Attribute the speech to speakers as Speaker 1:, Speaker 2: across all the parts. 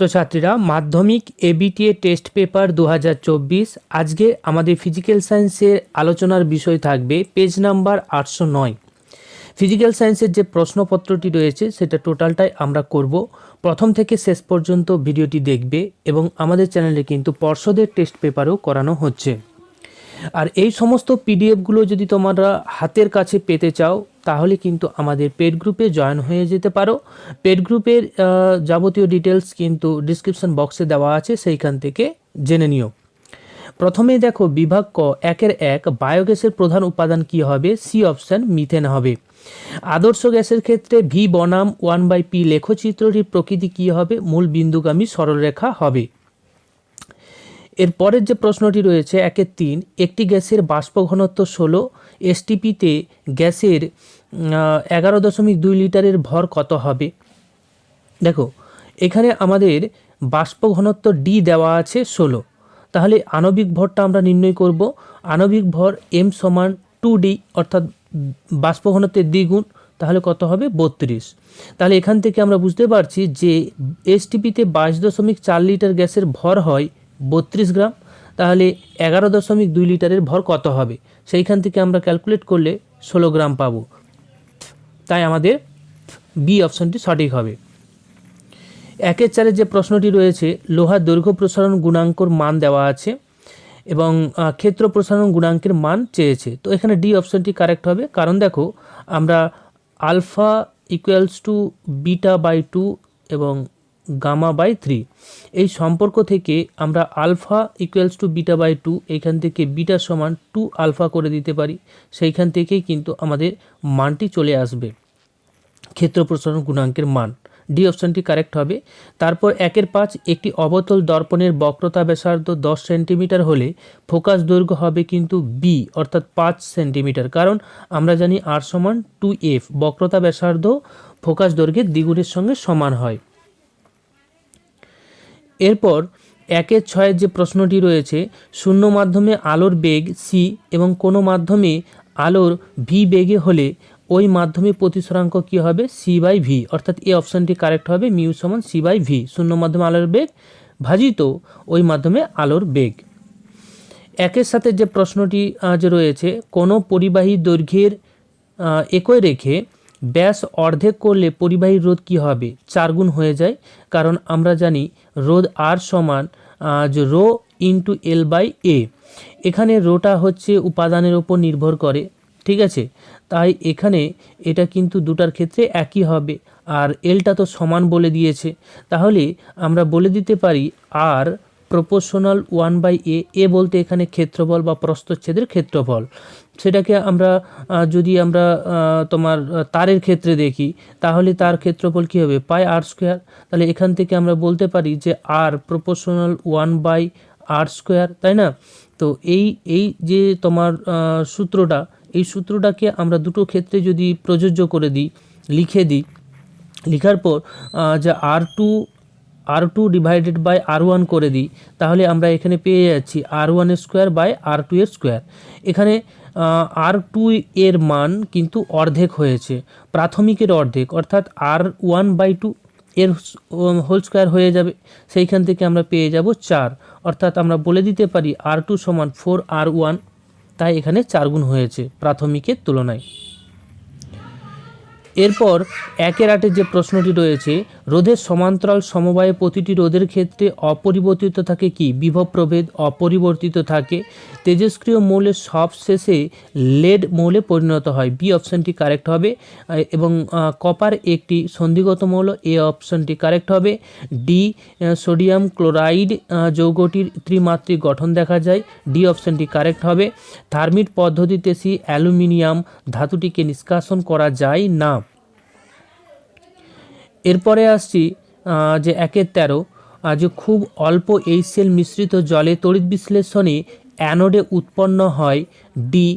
Speaker 1: ছাত্রছাত্রীরা মাধ্যমিক ABTA test paper দু হাজার চব্বিশ, আজকে আমাদের ফিজিক্যাল সায়েন্সের আলোচনার বিষয় থাকবে পেজ নাম্বার আটশো নয়। ফিজিক্যাল সায়েন্সের যে প্রশ্নপত্রটি রয়েছে, সেটা টোটালটাই আমরা করব। প্রথম থেকে শেষ পর্যন্ত ভিডিওটি দেখবে এবং আমাদের চ্যানেলে কিন্তু পর্ষদের টেস্ট পেপারও করানো হচ্ছে। আর এই সমস্ত পিডিএফগুলো যদি তোমরা হাতের কাছে পেতে চাও, তাহলে কিন্তু আমাদের পেড গ্রুপে জয়েন হয়ে যেতে পারো। পেড গ্রুপের যাবতীয় ডিটেলস কিন্তু ডিসক্রিপশন বক্সে দেওয়া আছে, সেইখান থেকে জেনে নিও। প্রথমেই দেখো, বিভাগ ক, একের এক, বায়োগ্যাসের প্রধান উপাদান কি হবে? সি অপশান, মিথেন হবে। আদর্শ গ্যাসের ক্ষেত্রে ভি বনাম ওয়ান বাই পি লেখচিত্রটির প্রকৃতি কি হবে? মূল বিন্দুগামী সরলরেখা হবে। এর পরের যে প্রশ্নটি রয়েছে একের তিন, একটি গ্যাসের বাষ্প ঘনত্ব ষোলো, এসটিপিতে গ্যাসের এগারো দশমিক দুই লিটারের ভর কত হবে? দেখো, এখানে আমাদের বাষ্প ঘনত্ব ডি দেওয়া আছে ষোলো। তাহলে আণবিক ভরটা আমরা নির্ণয় করব। আণবিক ভর এম সমান টু ডি অর্থাৎ বাষ্প ঘনত্বের দ্বিগুণ, তাহলে কত হবে? বত্রিশ। তাহলে এখান থেকে আমরা বুঝতে পারছি যে এসটিপিতে বাইশ দশমিক চার লিটার গ্যাসের ভর হয় বত্রিশ গ্রাম, তাহলে এগারো দশমিক দুই লিটারের ভর কত হবে? সেইখান থেকে আমরা ক্যালকুলেট করলে ষোলো গ্রাম পাবো। তাই আমাদের বি অপশনটি সঠিক হবে। একের চারের যে প্রশ্নটি রয়েছে লোহার দৈর্ঘ্য প্রসারণ গুণাঙ্কর মান দেওয়া আছে এবং ক্ষেত্র প্রসারণ গুণাঙ্কের মান চেয়েছে। তো এখানে ডি অপশনটি কারেক্ট হবে। কারণ দেখো, আমরা alpha equals to beta by two এবং গামা বাই থ্রি। এই সম্পর্ক থেকে আমরা alpha equals to beta by two, এখান থেকে বিটা সমান টু আলফা করে দিতে পারি। সেইখান থেকেই কিন্তু আমাদের মানটি চলে আসবে। ক্ষেত্র প্রসারণ গুণাঙ্কের মান। ডি অপশনটি কারেক্ট হবে। তারপর একের পাঁচ একটি অবতল দর্পণের বক্রতা ব্যাসার্ধ দশ সেন্টিমিটার হলে ফোকাস দৈর্ঘ্য হবে কিন্তু বি অর্থাৎ পাঁচ সেন্টিমিটার। কারণ আমরা জানি আর সমান টু এফ বক্রতা ব্যাসার্ধ ফোকাস দৈর্ঘ্যের দ্বিগুণের সঙ্গে সমান হয়। এরপর একের ছয়ের যে প্রশ্নটি রয়েছে, শূন্য মাধ্যমে আলোর বেগ সি এবং কোনো মাধ্যমে আলোর ভি বেগে হলে ওই মাধ্যমে প্রতিসরাঙ্ক কী হবে? সি বাই ভি অর্থাৎ এই অপশানটি কারেক্ট হবে, মিউ সমান সি বাই ভি শূন্য মাধ্যমে আলোর বেগ ভাজিত ওই মাধ্যমে আলোর বেগ। একের সাথে যে প্রশ্নটি যে রয়েছে, কোনো পরিবাহী দৈর্ঘ্যের একই রেখে ব্যাস অর্ধেক করলে পরিবাহী রোধ কি হবে? চার গুণ হয়ে যায়। কারণ আমরা জানি রোধ আর সমান rho into L by A. এখানে রোটা হচ্ছে উপাদানের ওপর নির্ভর করে, ঠিক আছে? তাই এখানে এটা কিন্তু দুটার ক্ষেত্রে একই হবে। আর এলটা তো সমান বলে দিয়েছে। তাহলে আমরা বলে দিতে পারি আর proportional one by A A বলতে এখানে ক্ষেত্রফল বা প্রস্তচ্ছেদের ক্ষেত্রফল। সেটাকে আমরা যদি আমরা তোমার তারের ক্ষেত্রে দেখি, তাহলে তার ক্ষেত্রফল কী হবে? Pi R square. তাহলে এখান থেকে আমরা বলতে পারি যে R proportional one by R square তাই না? তো এই এই যে তোমার সূত্রটা, এই সূত্রটাকে আমরা দুটো ক্ষেত্রে যদি প্রযোজ্য করে দিই, লিখে দিই, লেখার পর যে R two R two divided by R one করে দিই, তাহলে আমরা এখানে পেয়ে যাচ্ছি আর ওয়ানের স্কোয়ার বাই আর টু এর স্কোয়ার এখানে আর টু এর মান কিন্তু অর্ধেক হয়েছে, প্রাথমিকের অর্ধেক, অর্থাৎ আর ওয়ান বাই টু এর হোল স্কোয়ার হয়ে যাবে, সেইখান থেকে আমরা পেয়ে যাব চার, অর্থাৎ আমরা বলে দিতে পারি আর টু সমান ফোর আর ওয়ান তাই এখানে চার গুণ হয়েছে, প্রাথমিকের তুলনায়। এরপর একের আটের যে প্রশ্নটি রয়েছে, রোধের সমান্তরাল সমবায়ে প্রতিটি রোধের ক্ষেত্রে অপরিবর্তিত থাকে কি? বিভব প্রভেদ অপরিবর্তিত থাকে। তেজস্ক্রিয় মৌলের সব শেষে লেড মৌলে পরিণত হয়। বি অপশনটি কারেক্ট হবে। এবং কপার একটি সন্ধিগত মৌল। এ অপশনটি কারেক্ট হবে। ডি সোডিয়াম ক্লোরাইড যৌগটির ত্রিমাত্রিক গঠন দেখা যায়। ডি অপশনটি কারেক্ট হবে। থার্মিট পদ্ধতিতে সি অ্যালুমিনিয়াম ধাতুটিকে নিষ্কাশন করা যায় না। এরপরে আসছি যে একের তেরো যে খুব অল্প এইচসিএল মিশ্রিত জলে তড়িৎ বিশ্লেষণে অ্যানোডে উৎপন্ন হয় ডি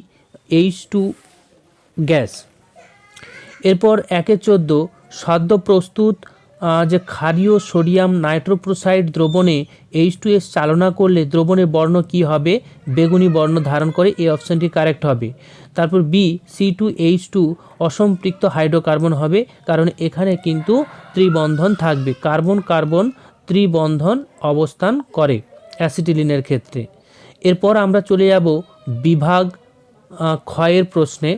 Speaker 1: এইচ টু গ্যাস। এরপর একে চোদ্দ, সদ্য প্রস্তুত যে ক্ষারীয় সোডিয়াম নাইট্রোপ্রোসাইড দ্রবণে এইচ টু এস চালনা করলে দ্রবণের বর্ণ কি হবে? বেগুনি বর্ণ ধারণ করে এই অপশানটি কারেক্ট হবে। তারপর B C two H two অসম্পৃক্ত হাইড্রোকার্বন হবে, কারণ এখানে কিন্তু ত্রিবন্ধন থাকবে, কার্বন কার্বন ত্রিবন্ধন অবস্থান করে অ্যাসিটিলিনের ক্ষেত্রে। এরপর আমরা চলে যাব বিভাগ ক্ষয়ের প্রশ্নে।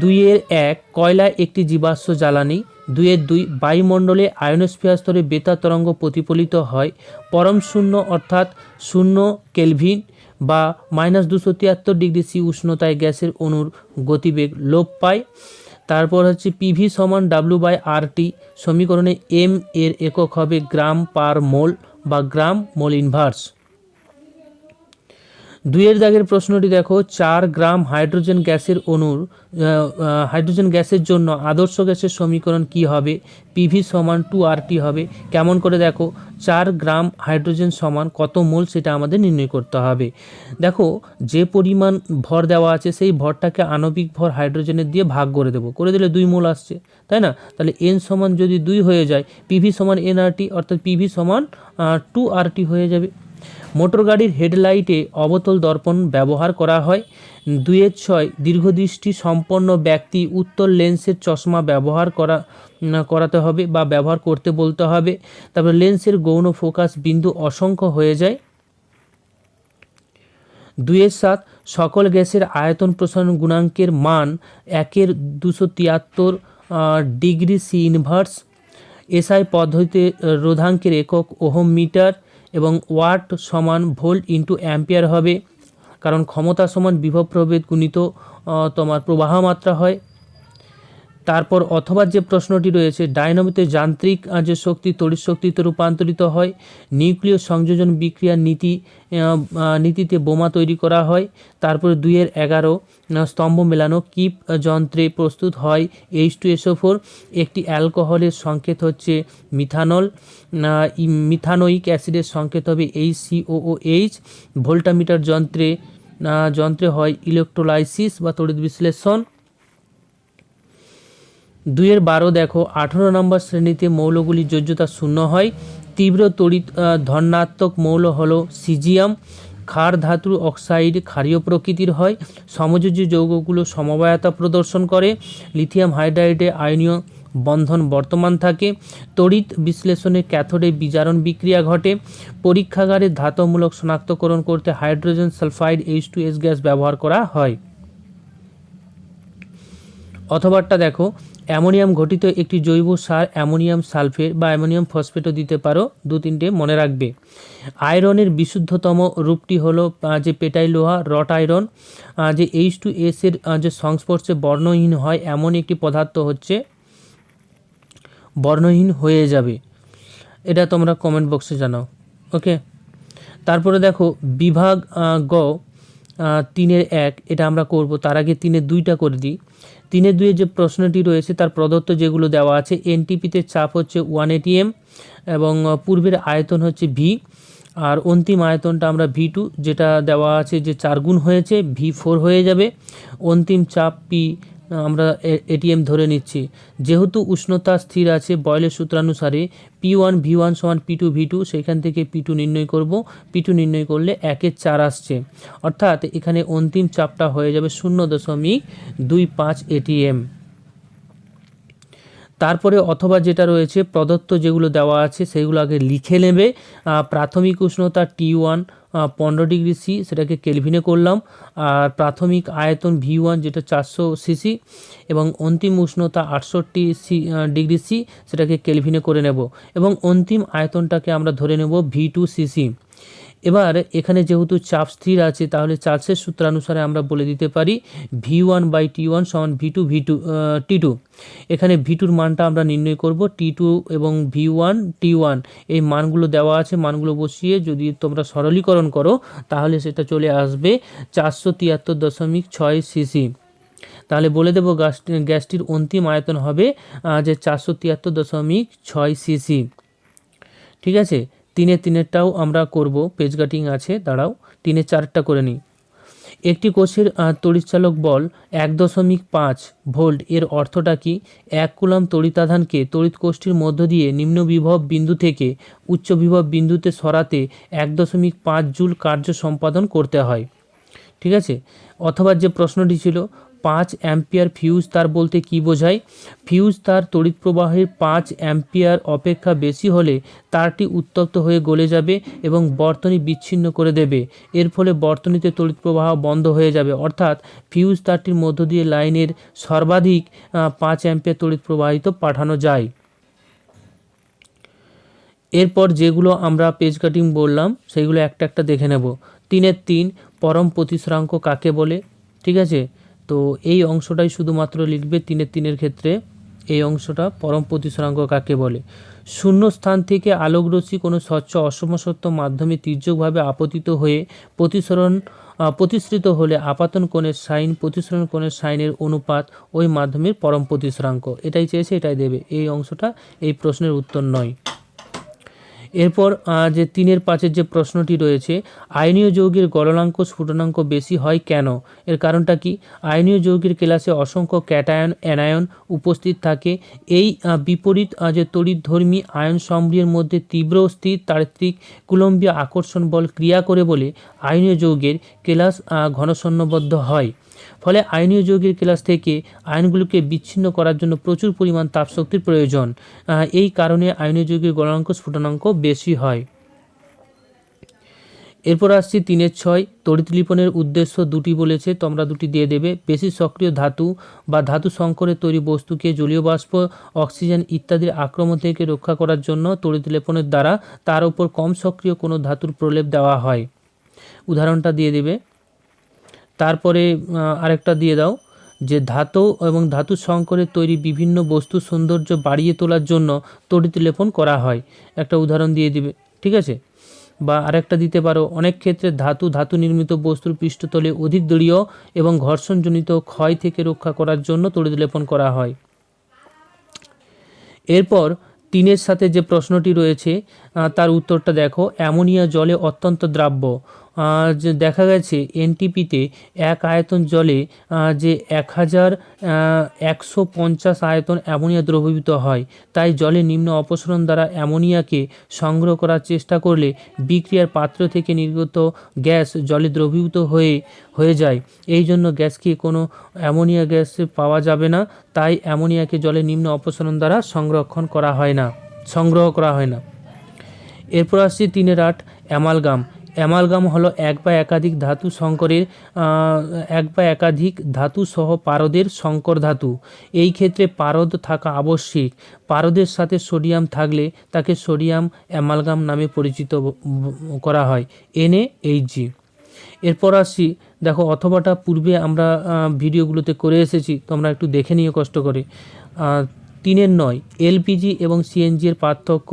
Speaker 1: দুইয়ের এক কয়লা একটি জীবাশ্ম জ্বালানি দুইয়ের দুই বায়ুমণ্ডলে আয়নোস্ফিয়ার স্তরে বেতা তরঙ্গ প্রতিফলিত হয়। পরম শূন্য অর্থাৎ শূন্য কেলভিন বা মাইনাস দুশো তিয়াত্তর ডিগ্রি সি উষ্ণতায় গ্যাসের অণুর গতিবেগ লোপ পায়। তারপর হচ্ছে পিভি সমান ডাব্লু বাই আর টি সমীকরণে এম এর একক হবে গ্রাম পার মোল বা গ্রাম মোল ইনভার্স। দুইয়ের দাগের প্রশ্নটি দেখো চার গ্রাম হাইড্রোজেন গ্যাসের আহ, হাইড্রোজেন গ্যাসের জন্য আদর্শ গ্যাসের সমীকরণ কি হবে? পিভি সমান টু আর টি হবে। কেমন করে দেখো? চার গ্রাম হাইড্রোজেন সমান কত মোল সেটা আমাদের নির্ণয় করতে হবে। দেখো যে পরিমাণ ভর দেওয়া আছে সেই ভরটাকে আণবিক ভর হাইড্রোজেনের দিয়ে ভাগ করে দেবো। করে দিলে দুই মোল আসছে তাই না? তাহলে এন সমান যদি দুই হয়ে যায় পিভি সমান এন আর টি অর্থাৎ পিভি সমান টু আর টি হয়ে যাবে। মোটর গাড়ির হেডলাইটে অবতল দর্পণ ব্যবহার করা হয়। দুয়ের ছয় দীর্ঘদৃষ্টি সম্পন্ন ব্যক্তি উত্তর লেন্সের চশমা ব্যবহার করা করাতে হবে বা ব্যবহার করতে বলতে হবে। তারপর লেন্সের গৌণ ফোকাস বিন্দু অসংখ্য হয়ে যায়। দুইয়ের সাত সকল গ্যাসের আয়তন প্রসারণ গুণাঙ্কের মান একের দুশো তিয়াত্তর ডিগ্রি সি ইনভার্স। এসআই পদ্ধতিতে রোধাঙ্কের একক ওহম মিটার। এবং ওয়াট সমান ভোল্ট ইন্টু অ্যাম্পিয়ার হবে। কারণ ক্ষমতা সমান বিভব প্রভেদ গুণিত তোমার প্রবাহ মাত্রা হয়। তারপর অথবা যে প্রশ্নটি রয়েছে, ডায়নামিতে যান্ত্রিক যে শক্তি, তড়িৎ শক্তিতে রূপান্তরিত হয়, নিউক্লিয় সংযোজন বিক্রিয়ার নীতি নীতিতে বোমা তৈরি করা হয়, তারপরে দুইয়ের এগারো স্তম্ভ মেলানো, কিপ যন্ত্রে প্রস্তুত হয় এইচ টু এসও ফোর একটি অ্যালকোহলের সংকেত হচ্ছে মিথানল মিথানোইক অ্যাসিডের সংকেত হবে এইচ সিওও এইচ ভোল্টামিটার যন্ত্রে যন্ত্রে হয় ইলেকট্রোলাইসিস বা তড়িৎ বিশ্লেষণ। দুইয়ের বারো দেখো, আঠেরো নম্বর শ্রেণীতে মৌলগুলি যোজ্যতা শূন্য হয়। তীব্র তড়িৎ ধনাত্মক মৌল হলো সিজিয়াম। ক্ষার ধাতু অক্সাইড ক্ষারীয় প্রকৃতির হয়। সমযোজ্য যৌগগুলো সমবায়তা প্রদর্শন করে। লিথিয়াম হাইড্রাইডে আয়নীয় বন্ধন বর্তমান থাকে। তড়িৎ বিশ্লেষণে ক্যাথোডে বিজারণ বিক্রিয়া ঘটে। পরীক্ষাগারে ধাতমূলক শনাক্তকরণ করতে hydrogen sulphide H two S gas ব্যবহার করা হয়। অথবাটা দেখো অ্যামোনিয়াম ঘটিত একটি জৈব সার অ্যামোনিয়াম সালফেট বা অ্যামোনিয়াম ফসফেটও দিতে পারো, দু তিনটে মনে রাখবে। আয়রনের বিশুদ্ধতম রূপটি হলো যে পেটাই লোহা রট আয়রন যে এইচ টু এস এর যে সংস্পর্শে বর্ণহীন হয়, এমন একটি পদার্থ হচ্ছে বর্ণহীন হয়ে যাবে। এটা তোমরা কমেন্ট বক্সে জানাও ওকে তারপরে দেখো, বিভাগ গ তিনের এক, এটা আমরা করব, তার আগে তিনের দুইটা করে দিই। তিনের দুয়ে যে প্রশ্নটি রয়েছে, তার প্রদত্ত যেগুলো দেওয়া আছে এনটিপিতে চাপ হচ্ছে ওয়ান এটিএম এবং পূর্বের আয়তন হচ্ছে ভি আর অন্তিম আয়তনটা আমরা ভি টু যেটা দেওয়া আছে যে চার গুণ হয়েছে ভি ফোর হয়ে যাবে। অন্তিম চাপ পি আমরা এটিএম ধরে নিচ্ছি। যেহেতু উষ্ণতা স্থির আছে, বয়লের সূত্রানুসারে পি ওয়ান, ভি ওয়ান সমান পি টু, ভি টু, সেখান থেকে পি টু নির্ণয় করব। পি টু নির্ণয় করলে একের চার আসছে। অর্থাৎ এখানে অন্তিম চাপটা হয়ে যাবে শূন্য দশমিক দুই পাঁচ এটিএম তারপরে অথবা যেটা রয়েছে, প্রদত্ত যেগুলো দেওয়া আছে, সেগুলো আগে লিখে নেবে। প্রাথমিক উষ্ণতা টি ওয়ান পনেরো ডিগ্রি সি, সেটাকে কেলভিনে করলাম। আর প্রাথমিক আয়তন ভি ওয়ান, যেটা চারশো সিসি, এবং অন্তিম উষ্ণতা আটষট্টি সি ডিগ্রি সি, সেটাকে কেলভিনে করে নেব। এবং অন্তিম আয়তনটাকে আমরা ধরে নেব ভি টু সিসি। এবার এখানে যেহেতু চাপ স্থির আছে, তাহলে চার্লসের সূত্রানুসারে আমরা বলে দিতে পারি V one by T one সমান V two V two T two এখানে ভি টুর মানটা আমরা নির্ণয় করব টি টু এবং ভি ওয়ান টি ওয়ান এই মানগুলো দেওয়া আছে, মানগুলো বসিয়ে যদি তোমরা সরলীকরণ করো, তাহলে সেটা চলে আসবে চারশো তিয়াত্তর দশমিক ছয় সিসি। তাহলে বলে দেবো গ্যাসটি গ্যাসটির অন্তিম আয়তন হবে যে চারশো তিয়াত্তর দশমিক ছয় সিসি। ঠিক আছে? তিনে তিনেরটাও আমরা করব। পেজ কাটিং আছে, দাঁড়াও, তিনে চারটা করে নিই। একটি কোষের তড়িৎচালক বল এক দশমিক পাঁচ ভোল্ট, এর অর্থটা কি? এক কুলাম তড়িতাধানকে তড়িৎ কোষটির মধ্য দিয়ে নিম্ন বিভব বিন্দু থেকে উচ্চ বিভব বিন্দুতে সরাতে এক দশমিক পাঁচ জুল কার্য সম্পাদন করতে হয়। ঠিক আছে? অথবা যে প্রশ্নটি ছিল পাঁচ অ্যাম্পিয়ার ফিউজ তার বলতে কি বোঝায়? ফিউজ তার তড়িৎ প্রবাহের পাঁচ অ্যাম্পিয়ার অপেক্ষা বেশি হলে তারটি উত্তপ্ত হয়ে গলে যাবে এবং বর্তনী বিচ্ছিন্ন করে দেবে। এর ফলে বর্তনীতে তড়িৎ প্রবাহ বন্ধ হয়ে যাবে। অর্থাৎ ফিউজ তারটির মধ্য দিয়ে লাইনের সর্বাধিক পাঁচ অ্যাম্পিয়ার তড়িৎ প্রবাহিত পাঠানো যায়। এরপর যেগুলো আমরা পেজ কাটিং বললাম সেইগুলো একটা একটা দেখে নেব। তিনের তিন, পরম প্রতিসরাঙ্ক কাকে বলে? ঠিক আছে? তো এই অংশটাই শুধুমাত্র লিখবে তিনের তিনের ক্ষেত্রে। এই অংশটা পরম প্রতিসরাঙ্ক কাকে বলে? শূন্য স্থান থেকে আলোকরশ্মি কোনো স্বচ্ছ অসমসত্ব মাধ্যমে তির্যকভাবে আপতিত হয়ে প্রতিসরণ প্রতিসৃত হলে আপাতন কোণের সাইন, প্রতিসরণ কোণের সাইনের অনুপাত ওই মাধ্যমের পরম প্রতিসরাঙ্ক এটাই চেয়েছে, এটাই দেবে। এই অংশটা এই প্রশ্নের উত্তর নয়। এরপর যে তিনের পাঁচের যে প্রশ্নটি রয়েছে আয়নীয় যৌগের গলনাঙ্ক, স্ফুটনাঙ্ক বেশি হয় কেন? এর কারণটা কি? আয়নীয় যৌগের ক্লাসে অসংখ্য ক্যাটায়ন, অ্যানায়ন উপস্থিত থাকে। এই বিপরীত যে তড়িৎধর্মী আয়ন সমূহের মধ্যে তীব্র, স্থির তাত্ত্বিক কুলম্বীয় আকর্ষণ বল ক্রিয়া করে বলে আয়নীয় যৌগের কেলাস ঘনশূন্যবদ্ধ হয়। ফলে আয়নীয় যৌগের ক্লাস থেকে আয়নগুলোকে বিচ্ছিন্ন করার জন্য প্রচুর পরিমাণ তাপশক্তির প্রয়োজন। এই কারণে আয়নীয় যৌগের গলনাঙ্ক স্ফুটনাঙ্ক বেশি হয়। এরপর আসছি তিনের ছয়। তড়িৎ লিপনের উদ্দেশ্য দুটি বলেছে, তোমরা দুটি দিয়ে দেবে। বেশি সক্রিয় ধাতু বা ধাতু সংকরে তৈরি বস্তুকে জলীয় বাষ্প, অক্সিজেন ইত্যাদির আক্রমণ থেকে রক্ষা করার জন্য তড়িৎ লেপনের দ্বারা তার উপর কম সক্রিয় কোনো ধাতুর প্রলেপ দেওয়া হয়। উদাহরণটা দিয়ে দেবে। তারপরে আরেকটা দিয়ে দাও, যে ধাতু এবং ধাতু সংকরে তৈরি বিভিন্ন বস্তুর সৌন্দর্য বাড়িয়ে তোলার জন্য তড়িৎ লেপন করা হয়। একটা উদাহরণ দিয়ে দিবে, ঠিক আছে? বা আরেকটা দিতে পারো, অনেক ক্ষেত্রে ধাতু ধাতু নির্মিত বস্তুর পৃষ্ঠতলে অধিক দৃঢ় এবং ঘর্ষণজনিত ক্ষয় থেকে রক্ষা করার জন্য তড়িৎ লেপন করা হয়। এরপর তিনের সাথে যে প্রশ্নটি রয়েছে তার উত্তরটা দেখো, অ্যামোনিয়া জলে অত্যন্ত দ্রাব্য। যে দেখা গেছে এনটিপিতে এক আয়তন জলে যে এক হাজার একশো পঞ্চাশ আয়তন অ্যামোনিয়া দ্রবীভূত হয়। তাই জলে নিম্ন অপসরণ দ্বারা অ্যামোনিয়াকে সংগ্রহ করার চেষ্টা করলে বিক্রিয়ার পাত্র থেকে নির্গত গ্যাস জলে দ্রবীভূত হয়ে হয়ে যায়। এই জন্য গ্যাসকে কোনো অ্যামোনিয়া গ্যাস পাওয়া যাবে না। তাই অ্যামোনিয়াকে জলে নিম্ন অপসরণ দ্বারা সংরক্ষণ করা হয় না, সংগ্রহ করা হয় না। এরপর আসছি তিনের আট, অ্যামালগাম। অ্যামালগাম হলো এক বা একাধিক ধাতু আহ, এক বা একাধিক ধাতু সহ পারদের সংকর ধাতু। এই ক্ষেত্রে পারদ থাকা আবশ্যিক। পারদের সাথে সোডিয়াম থাকলে তাকে সোডিয়াম অ্যামালগাম নামে পরিচিত করা হয় এনএ এইচজি এরপর আসছি দেখো অথবাটা পূর্বে আমরা ভিডিওগুলোতে করে এসেছি তোমরা একটু দেখে নিও কষ্ট করে। তিনের নয়, এলপিজি এবং সিএনজি এর পার্থক্য।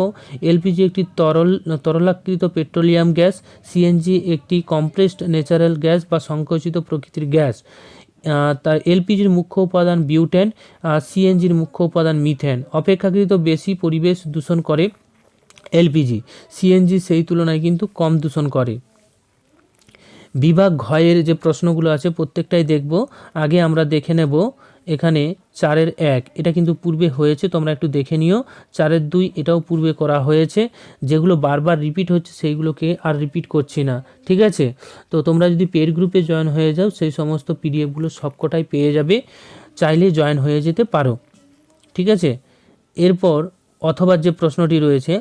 Speaker 1: এলপিজি একটি তরল, তরলাকৃত পেট্রোলিয়াম গ্যাস, সিএনজি একটি কমপ্রেসড ন্যাচারাল গ্যাস বা সংকোচিত প্রকৃতির গ্যাস। তার এলপিজির মুখ্য উপাদান বিউটেন সিএনজির মুখ্য উপাদান মিথেন। অপেক্ষাকৃত বেশি পরিবেশ দূষণ করে এলপিজি। সিএনজি সেই তুলনায় কিন্তু কম দূষণ করে। বিভাগ ঘয়ের যে প্রশ্নগুলো আছে, প্রত্যেকটাই দেখব। আগে আমরা দেখে নেব এখানে চারের এক, এটা কিন্তু পূর্বে হয়েছে, তোমরা একটু দেখে নিও। চারের দুই, এটাও পূর্বে করা হয়েছে। যেগুলো বারবার রিপিট হচ্ছে, সেইগুলোকে আর রিপিট করছি না, ঠিক আছে? তো তোমরা যদি পেড গ্রুপে জয়েন হয়ে যাও, সেই সমস্ত পিডিএফগুলো সবকটাই পেয়ে যাবে। চাইলে জয়েন হয়ে যেতে পারো, ঠিক আছে? এরপর, অথবা যে প্রশ্নটি রয়েছে,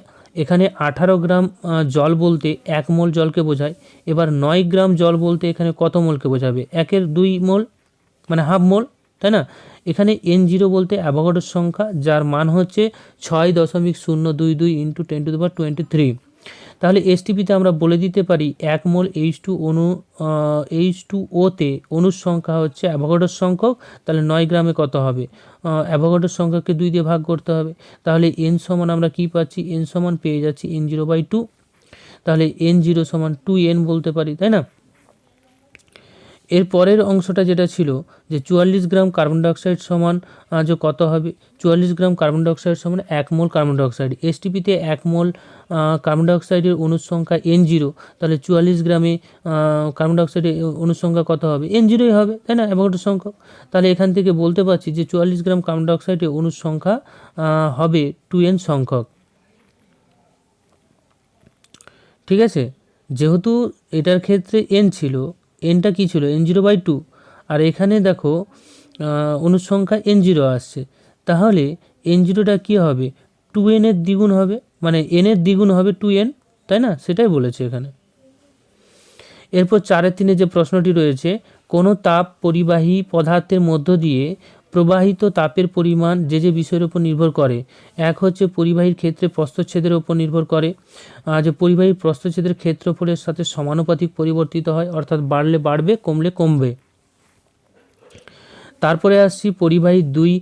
Speaker 1: এখানে আঠারো গ্রাম জল বলতে এক মোল জলকে বোঝায়। এবার নয় গ্রাম জল বলতে এখানে কত মোলকে বোঝাবে? একের দুই মোল মানে হাফ মোল তাই না? এখানে এন জিরো বলতে অ্যাভোগাডোর সংখ্যা, যার মান হচ্ছে ছয় দশমিক শূন্য দুই দুই ইন্টু টেন টু দেওয়ার টোয়েন্টি থ্রি তাহলে এসটিপিতে আমরা বলে দিতে পারি এক মোল এইচ টু অনু এইচ টু ওতে অনুর সংখ্যা হচ্ছে অ্যাভোগাডোর সংখ্যক, তাহলে নয় গ্রামে কত হবে? অ্যাভোগাডোর সংখ্যাকে দুই দিয়ে ভাগ করতে হবে। তাহলে এন সমান আমরা কি পাচ্ছি? এন সমান পেয়ে যাচ্ছি এন জিরো বাই টু তাহলে এন জিরো সমান টু এন বলতে পারি, তাই না? এর পরের অংশটা যেটা ছিল যে চুয়াল্লিশ গ্রাম কার্বন ডাইঅক্সাইড সমান যে কত হবে? চুয়াল্লিশ গ্রাম কার্বন ডাইঅক্সাইড সমান এক মোল কার্বন ডাইঅক্সাইড। এসটিপিতে এক মোল কার্বন ডাইঅক্সাইডের অনুর সংখ্যা এন জিরো তাহলে চুয়াল্লিশ গ্রামে কার্বন ডাইঅক্সাইডের অনুর সংখ্যা কত হবে? এন জিরোই হবে তাই না? অ্যাভোগাড্রো সংখ্যক। তাহলে এখান থেকে বলতে পারছি যে চুয়াল্লিশ গ্রাম কার্বন ডাইঅক্সাইডের অনুর সংখ্যা আহ, হবে টু এন সংখ্যক। ঠিক আছে? যেহেতু এটার ক্ষেত্রে এন ছিল এনটা কী ছিল? এন জিরো বাই টু আর এখানে দেখো অনুসংখ্যা এন জিরো আসছে। তাহলে এন জিরোটা কী হবে? টু এনের দ্বিগুণ হবে। মানে এনের দ্বিগুণ হবে টু এন তাই না? সেটাই বলেছে এখানে। এরপর চারের তিনে যে প্রশ্নটি রয়েছে, কোনো তাপ পরিবাহী পদার্থের মধ্য দিয়ে প্রবাহিত তাপের পরিমাণ যে যে বিষয়ের উপর নির্ভর করে। এক হচ্ছে পরিবাহীর ক্ষেত্রে প্রস্তচ্ছেদের উপর নির্ভর করে। যে পরিবাহী প্রস্থচ্ছেদের ক্ষেত্রফলের সাথে সমানুপাতিক পরিবর্তিত হয়, অর্থাৎ বাড়লে বাড়বে, কমলে কমবে। তারপরে আসছি পরিবাহী দুই,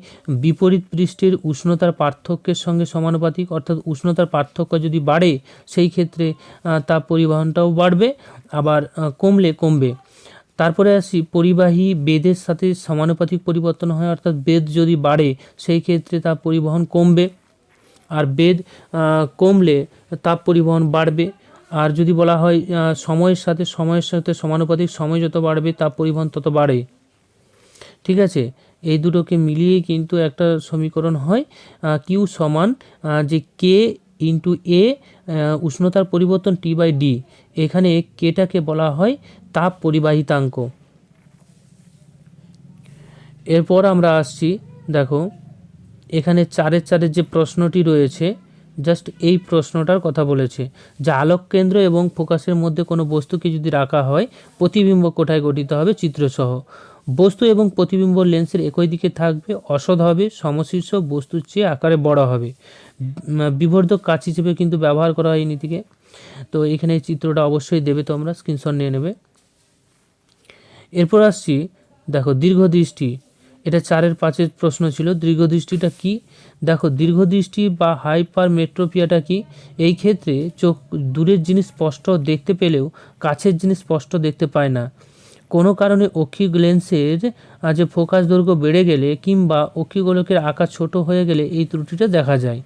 Speaker 1: বিপরীত পৃষ্ঠের উষ্ণতার পার্থক্যের সঙ্গে সমানুপাতিক, অর্থাৎ উষ্ণতার পার্থক্য যদি বাড়ে, সেই ক্ষেত্রে তাপ পরিবহনটাও বাড়বে, আবার কমলে কমবে। তারপরে আসি, পরিবাহী বেদের সাথে সমানুপাতিক পরিবর্তন হয়, অর্থাৎ বেদ যদি বাড়ে, সেই ক্ষেত্রে তাপ পরিবহন কমবে। আর বেদ কমলে তাপ পরিবহন বাড়বে। আর যদি বলা হয় সময়ের সাথে সময়ের সাথে সমানুপাতিক, সময় যত বাড়বে, তাপ পরিবহন তত বাড়ে। ঠিক আছে? এই দুটোকে মিলিয়েই কিন্তু একটা সমীকরণ হয় কিউ সমান যে কে ইন্টু এ উষ্ণতার পরিবর্তন টি বাই ডি এখানে কেটাকে বলা হয় তাপ পরিবাহিতাঙ্ক। এরপর আমরা আসছি, দেখো, এখানে চারের চারের যে প্রশ্নটি রয়েছে জাস্ট এই প্রশ্নটার কথা বলেছে। যে আলোক কেন্দ্র এবং ফোকাসের মধ্যে কোনো বস্তুকে যদি রাখা হয়, প্রতিবিম্ব কোঠায় গঠিত হবে চিত্রসহ। বস্তু এবং প্রতিবিম্ব লেন্সের একই দিকে থাকবে, অসৎ হবে, সমশীর্ষ বস্তুর চেয়ে আকারে বড় হবে। বিবর্ধক কাজ হিসেবে কিন্তু ব্যবহার করা হয় এই নীতিকে। তো এখানে চিত্রটা অবশ্যই দেবে তোমরা স্ক্রিনশট নিয়ে নেবে। এরপর আসছি, দেখো, দীর্ঘদৃষ্টি। এটা চারের পাঁচের প্রশ্ন ছিল, দীর্ঘদৃষ্টিটা কি? দেখো, দীর্ঘদৃষ্টি বা হাইপার মেট্রোপিয়াটা কি? এই ক্ষেত্রে চোখ দূরের জিনিস স্পষ্ট দেখতে পেলেও কাছের জিনিস স্পষ্ট দেখতে পায় না। কোনো কারণে অক্ষিক লেন্সের যে ফোকাস দৈর্ঘ্য বেড়ে গেলে কিংবা অক্ষিগোলকের আকার ছোট হয়ে গেলে এই ত্রুটিটা দেখা যায়।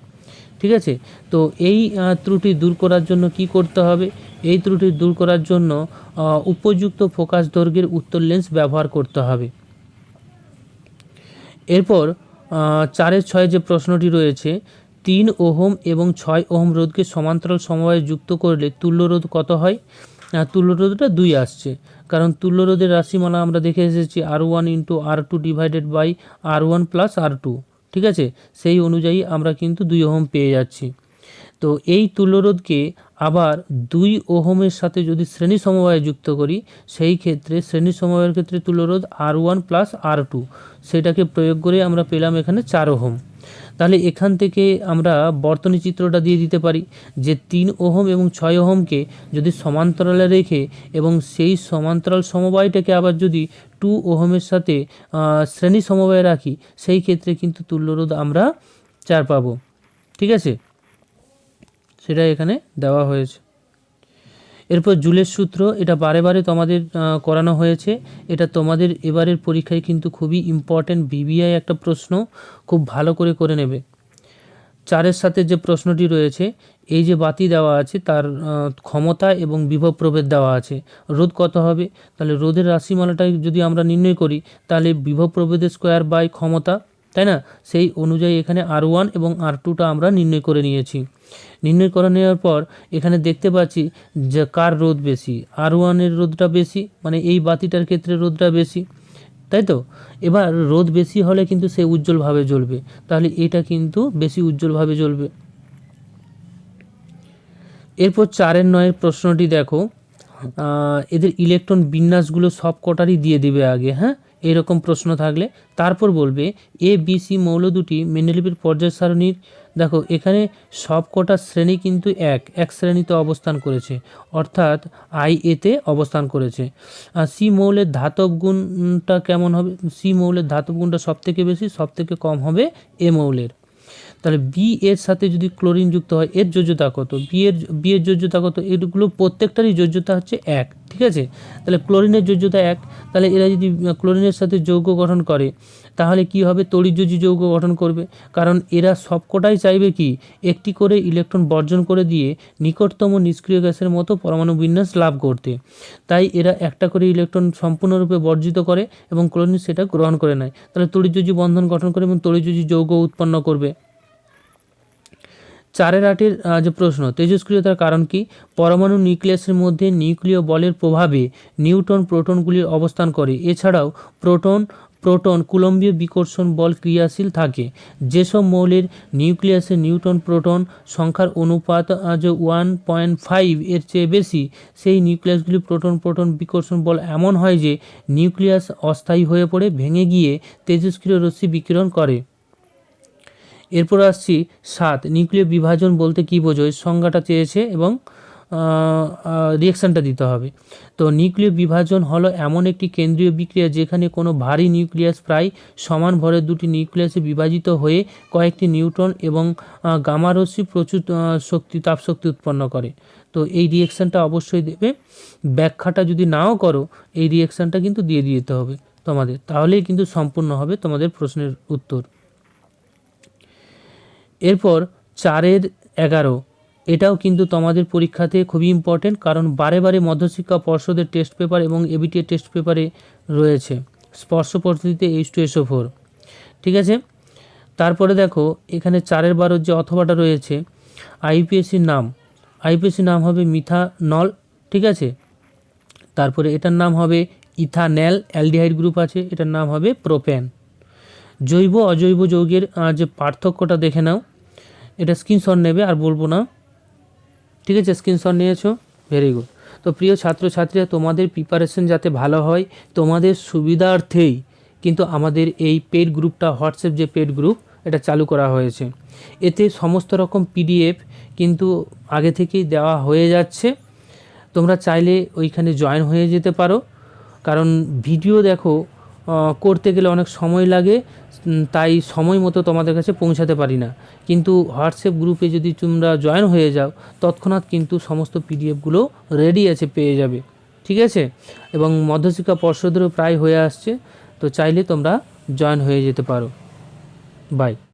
Speaker 1: ঠিক আছে? তো এই ত্রুটি দূর করার জন্য কি করতে হবে? এই ত্রুটি দূর করার জন্য উপযুক্ত ফোকাস দৈর্ঘ্যের উত্তর লেন্স ব্যবহার করতে হবে। এরপর চারের ছয় যে প্রশ্নটি রয়েছে, তিন ওহম এবং ছয় ওহম রোধকে সমান্তরাল সমবায়ে যুক্ত করলে তুল্য রোধ কত হয়? তুল্য রোধটা দুই আসছে। কারণ তুল্য রোধের রাশিমালা আমরা দেখে এসেছি R one into R two divided by R one plus R two ঠিক আছে? সেই অনুযায়ী আমরা কিন্তু দুই ওহম পেয়ে যাচ্ছি। তো এই তুল্যরোধকে আবার দুই ওহমের সাথে যদি শ্রেণি সমবায়ে যুক্ত করি, সেই ক্ষেত্রে, শ্রেণি সমবায়ের ক্ষেত্রে তুল্যরোধ R one plus R two সেটাকে প্রয়োগ করে আমরা পেলাম এখানে চার ওহম। তাহলে এখান থেকে আমরা বর্তনী চিত্রটা দিয়ে দিতে পারি যে তিন ওহম এবং ছয় ওহমকে যদি সমান্তরালে রেখে এবং সেই সমান্তরাল সমবায়টাকে আবার যদি টু ওহমের সাথে শ্রেণি সমবায় রাখি, সেই ক্ষেত্রে কিন্তু তুল্যরোধ আমরা চার পাবো। ঠিক আছে? সেটা এখানে দেওয়া হয়েছে। এরপর জুলের সূত্র, এটা বারে বারে তোমাদের করানো হয়েছে। এটা তোমাদের এবারের পরীক্ষায় কিন্তু খুবই ইম্পর্ট্যান্ট বিবিআই একটা প্রশ্ন খুব ভালো করে করে নেবে। চারের সাথে যে প্রশ্নটি রয়েছে, এই যে বাতি দেওয়া আছে, তার ক্ষমতা এবং বিভব প্রভেদ দেওয়া আছে। রোদ কত হবে? তাহলে রোদের রাশিমালাটা যদি আমরা নির্ণয় করি, তাহলে বিভব প্রভেদের স্কোয়ার বাই ক্ষমতা তাই না? সেই অনুযায়ী এখানে আর ওয়ান এবং আর টুটা আমরা নির্ণয় করে নিয়েছি। নির্ণয় করে নেওয়ার পর এখানে দেখতে পাচ্ছি যে কার রোদ বেশি? আর ওয়ানের রোদটা বেশি মানে এই বাতিটার ক্ষেত্রে রোদটা বেশি, তাই তো? এবার রোদ বেশি হলে কিন্তু সে উজ্জ্বলভাবে জ্বলবে। তাহলে এটা কিন্তু বেশি উজ্জ্বলভাবে জ্বলবে। এরপর চারের নয়ের প্রশ্নটি দেখো। এদের ইলেকট্রন বিন্যাসগুলো সব কটারই দিয়ে দিবে আগে হ্যাঁ? এরকম প্রশ্ন থাকলে তারপর বলবে এ বি সি মৌল দুটি মেন্ডেলিপির পর্যায় সারণীর। দেখো, এখানে সবকটা শ্রেণি কিন্তু এক এক শ্রেণীতে অবস্থান করেছে। অর্থাৎ আই এতে অবস্থান করেছে। আর সি মৌলের ধাতব গুণটা কেমন হবে? সি মৌলের ধাতব গুণটা সবথেকে বেশি, সবথেকে কম হবে এ মৌলের। তাহলে বি এর সাথে যদি ক্লোরিন যুক্ত হয়, এর যোজ্যতা কত? বি এর বি এর যোজ্যতা কত? এগুলো প্রত্যেকটারই যোজ্যতা হচ্ছে এক, ঠিক আছে? তাহলে ক্লোরিনের যোজ্যতা এক, তাহলে এরা যদি ক্লোরিনের সাথে যৌগ গঠন করে, তাহলে কি হবে? তড়িৎযোজী যৌগ গঠন করবে। কারণ এরা সবকটাই চাইবে কি? একটি করে ইলেকট্রন বর্জন করে দিয়ে নিকটতম নিষ্ক্রিয় গ্যাসের মতো পরমাণু বিন্যাস লাভ করতে। তাই এরা একটা করে ইলেকট্রন সম্পূর্ণরূপে বর্জিত করে এবং ক্লোরিন সেটা গ্রহণ করে নেয়। তাহলে তড়িৎযোজী বন্ধন গঠন করে এবং তড়িৎযোজী যৌগ উৎপন্ন করবে। চারের আটের যে প্রশ্ন, তেজস্ক্রিয়তার কারণ কি? পরমাণু নিউক্লিয়াসের মধ্যে নিউক্লিয় বলের প্রভাবে নিউটন প্রোটনগুলির অবস্থান করে। এছাড়াও প্রোটন প্রোটন কুলম্বীয় বিকর্ষণ বল ক্রিয়াশীল থাকে। যেসব মৌলের নিউক্লিয়াসে নিউটন প্রোটন সংখ্যার অনুপাত আজ ওয়ান পয়েন্ট ফাইভ এর চেয়ে বেশি, সেই নিউক্লিয়াসগুলি প্রোটন প্রোটন বিকর্ষণ বল এমন হয় যে নিউক্লিয়াস অস্থায়ী হয়ে পড়ে, ভেঙে গিয়ে তেজস্ক্রিয় রশ্মি বিকিরণ করে। এরপর আসছি সাত নিউক্লিয় বিভাজন বলতে কী বোঝোয়? সংজ্ঞাটা চেয়েছে এবং রিয়েকশানটা দিতে হবে। তো নিউক্লিয় বিভাজন হলো এমন একটি কেন্দ্রীয় বিক্রিয়া যেখানে কোনো ভারী নিউক্লিয়াস প্রায় সমান ভরের দুটি নিউক্লিয়াসে বিভাজিত হয়ে কয়েকটি নিউট্রন এবং আহ, গামা রশ্মি প্রচুর শক্তি তাপশক্তি উৎপন্ন করে। তো এই রিয়েকশানটা অবশ্যই দেবে। ব্যাখ্যাটা যদি নাও করো এই রিয়েকশানটা কিন্তু দিয়ে দিতে হবে তোমাদের। তাহলেই কিন্তু সম্পূর্ণ হবে তোমাদের প্রশ্নের উত্তর। এরপর চারের এগারো। এটাও কিন্তু তোমাদের পরীক্ষাতে খুবই ইম্পর্টেন্ট কারণ বারে বারে মধ্যশিক্ষা পর্ষদের টেস্ট পেপার এবং এবিটিএ টেস্ট পেপারে রয়েছে। স্পর্শ পদ্ধতিতে এইচ টু এসও ফোর ঠিক আছে? তারপরে দেখো, এখানে চারের বারোর যে অথবাটা রয়েছে আইপিএসির নাম। আইপিএসির নাম হবে মিথানল ঠিক আছে? তারপরে এটার নাম হবে ইথানেল অ্যালডিহাইড গ্রুপ আছে, এটার নাম হবে প্রোপেন জৈব অজৈব যৌগের যে পার্থক্যটা দেখে নাও। এটা স্ক্রিনশট নেবে, আর বলব না। ঠিক আছে স্ক্রিনশট নিয়েছো? ভেরি গুড তো প্রিয় ছাত্রছাত্রীরা, তোমাদের প্রিপারেশন যাতে ভালো হয়, তোমাদের সুবিধার্থেই কিন্তু আমাদের এই পেড গ্রুপটা হোয়াটসঅ্যাপ যে পেড গ্রুপ এটা চালু করা হয়েছে। এতে সমস্ত রকম পিডিএফ কিন্তু আগে থেকেই দেওয়া হয়ে যাচ্ছে। তোমরা চাইলে ওইখানে জয়েন হয়ে যেতে পারো। কারণ ভিডিও দেখো করতে গেলে অনেক সময় লাগে। তাই সময় মতো তোমাদের কাছে পৌঁছাতে পারি না। কিন্তু হোয়াটসঅ্যাপ গ্রুপে যদি তোমরা জয়েন হয়ে যাও, তৎক্ষণাৎ কিন্তু সমস্ত পিডিএফগুলো রেডি আছে, পেয়ে যাবে। ঠিক আছে? এবং মধ্যশিক্ষা পর্ষদেরও প্রায় হয়ে আসছে, তো চাইলে তোমরা জয়েন হয়ে যেতে পারো। বাই